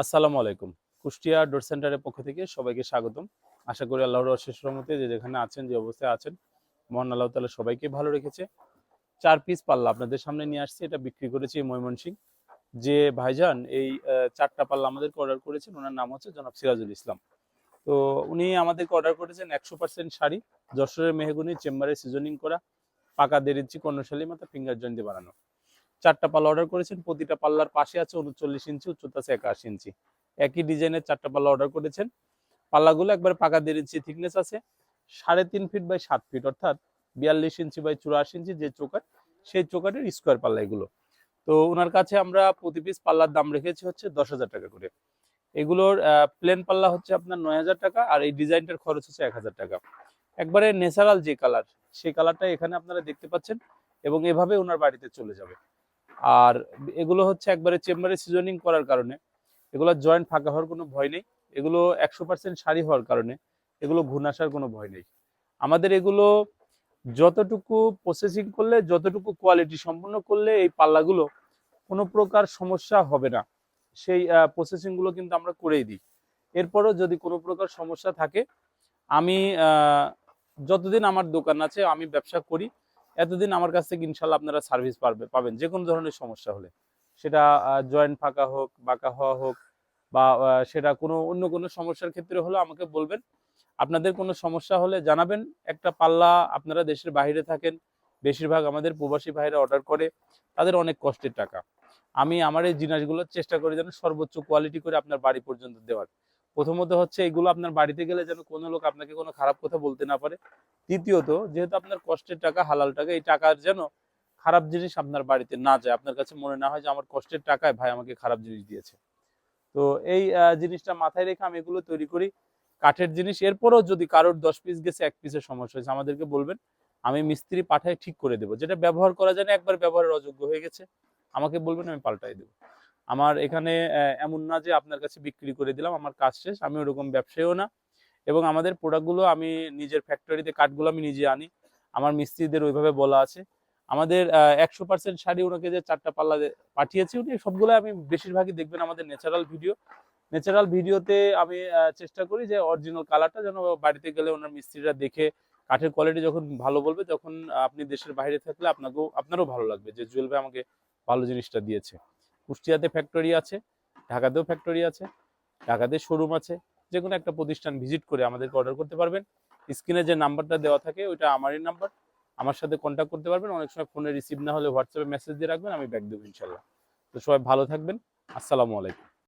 আসসালামু আলাইকুম। কুষ্টিয়া ডোর সেন্টারের পক্ষ থেকে সবাইকে স্বাগতম। আশা করি আল্লাহর অশেষ রহমতে যে যেখানে আছেন, যে অবস্থায় আছেন, মহান আল্লাহ তালা সবাইকে ভালো রেখেছে। চার পিস পাল্লা আপনাদের সামনে নিয়ে আসছি, এটা বিক্রি করেছি ময়মনসিং যে ভাইজান এই চারটা পাল্লা আমাদেরকে অর্ডার করেছেন, ওনার নাম হচ্ছে জনাব সিরাজুল ইসলাম। তো উনি আমাদেরকে অর্ডার করেছেন একশো পার্সেন্ট শাড়ি, যশোরের মেহগুনি, চেম্বারে সিজনিং করা, পাকা দেড় ইঞ্চি কর্ণশালী, মাথা ফিঙ্গার জয়েন্ট বানানো। চারটা পাল্লা অর্ডার করেছেন, প্রতিটা পাল্লার পাশে আছে উনচল্লিশ ইঞ্চি, উচ্চতা আছে একাশি ইঞ্চি। একই ডিজাইনের চারটা পাল্লা অর্ডার করেছেন। পাল্লাগুলো একবার পাকা দেড় ইঞ্চি থিকনেস আছে, সাড়ে তিন ফিট বাই সাত ফিট অর্থাৎ বিয়াল্লিশ ইঞ্চি বাই চুরাশি ইঞ্চি যে চৌকাট সেই চৌকাটের স্কোয়ার পাল্লা এগুলো। তো ওনার কাছে আমরা প্রতি পিস পাল্লার দাম রেখেছি হচ্ছে দশ হাজার টাকা করে। এগুলোর প্লেন পাল্লা হচ্ছে আপনার নয় হাজার টাকা, আর এই ডিজাইনটার খরচ হচ্ছে এক হাজার টাকা। একবারে ন্যাচারাল যে কালার সেই কালারটা এখানে আপনারা দেখতে পাচ্ছেন, এবং এভাবে ওনার বাড়িতে চলে যাবে। আর এগুলো হচ্ছে একবারে চেম্বারে সিজনিং করার কারণে। এগুলো জয়েন্ট ফাঁকা হওয়ার কোনো ভয় নেই। এগুলো একশো পার্সেন্ট শাড়ি হওয়ার কারণে এগুলো ঘুণ আসার কোনো ভয় নেই। আমাদের এগুলো যতটুকু প্রসেসিং করলে, যতটুকু কোয়ালিটি সম্পন্ন করলে এই পাল্লাগুলো কোনো প্রকার সমস্যা হবে না। সেই প্রসেসিংগুলো কিন্তু আমরা করেই দিই। এরপরও যদি কোনো প্রকার সমস্যা থাকে, আমি যতদিন আমার দোকান আছে, আমি ব্যবসা করি এতদিন আমার কাছ থেকে ইনশাল্লাহ আপনারা সার্ভিস পারবে, পাবেন। যে কোনো ধরনের সমস্যা হলে। সেটা জয়েন্ট ফাঁকা হোক, বাঁকা হওয়া হোক, বা সেটা কোনো, অন্য কোনো সমস্যার ক্ষেত্রে হলে আমাকে বলবেন। আপনাদের কোনো সমস্যা হলে জানাবেন। একটা পাল্লা আপনারা দেশের বাইরে থাকেন, বেশিরভাগ আমাদের প্রবাসী ভাইরা অর্ডার করে, তাদের অনেক কষ্টের টাকা। আমি আমার এই জিনিসগুলোর চেষ্টা করি যেন সর্বোচ্চ কোয়ালিটি করে আপনার বাড়ি পর্যন্ত দেওয়ার। প্রথমত হচ্ছে এগুলো আপনার বাড়িতে গেলে যেন কোনো লোক আপনাকে কোনো খারাপ কথা বলতে না পারে। দ্বিতীয়ত যেহেতু আপনার কষ্টের টাকা, হালাল টাকা, এই টাকার যেন খারাপ জিনিস আপনার বাড়িতে না যায়। আপনার কাছে মনে না হয় যে আমার কষ্টের টাকায় ভাই আমাকে খারাপ জিনিস দিয়েছে। তো এই জিনিসটা মাথায় রেখে আমি এগুলো তৈরি করি। কাঠের জিনিস, এরপরও যদি কারোর দশ পিস গেছে, এক পিসের সমস্যা হয়েছে, আমাদেরকে বলবেন, আমি মিস্ত্রি পাঠায় ঠিক করে দেবো। যেটা ব্যবহার করা যায় না, একবার ব্যবহারের অযোগ্য হয়ে গেছে, আমাকে বলবেন, আমি পাল্টাই দেবো। আমার এখানে এমন না যে আপনার কাছে বিক্রি করে দিলাম, আমার কাজ শেষ, আমি ওরকম ব্যবসায়ীও না। এবং আমাদের প্রোডাক্টগুলো আমি নিজের ফ্যাক্টরিতে কাঠগুলো আমি নিজে আনি। আমার মিস্ত্রিদের ওইভাবে বলা আছে। আমাদের একশো পার্সেন্ট শাড়ি ওনাকে যে চারটা পাল্লা পাঠিয়েছি, উনি সবগুলো আমি বেশিরভাগই দেখবেন আমাদের ন্যাচারাল ভিডিও ন্যাচারাল ভিডিওতে আমি চেষ্টা করি যে অরিজিনাল কালারটা যেন বাড়িতে গেলে ওনার মিস্ত্রিরা দেখে, কাঠের কোয়ালিটি যখন ভালো বলবে, তখন আপনি দেশের বাইরে থাকলে আপনাকেও, আপনারও ভালো লাগবে যে জুয়েল ভাই আমাকে ভালো জিনিসটা দিয়েছে। কুষ্টিয়াতে ফ্যাক্টরি আছে, ঢাকাতেও ফ্যাক্টরি আছে, ঢাকাতে শোরুম আছে যে কোনো একটা প্রতিষ্ঠান ভিজিট করে আমাদেরকে অর্ডার করতে পারবেন। স্ক্রিনে যে নাম্বারটা দেওয়া থাকে, ওইটা আমারই নাম্বার আমার সাথে কন্ট্যাক্ট করতে পারবেন, অনেক সময় ফোনে রিসিভ না হলে হোয়াটসঅ্যাপে মেসেজ দিয়ে রাখবেন, আমি ব্যাক দেবো ইনশাল্লাহ। তো সবাই ভালো থাকবেন, আসসালামু আলাইকুম।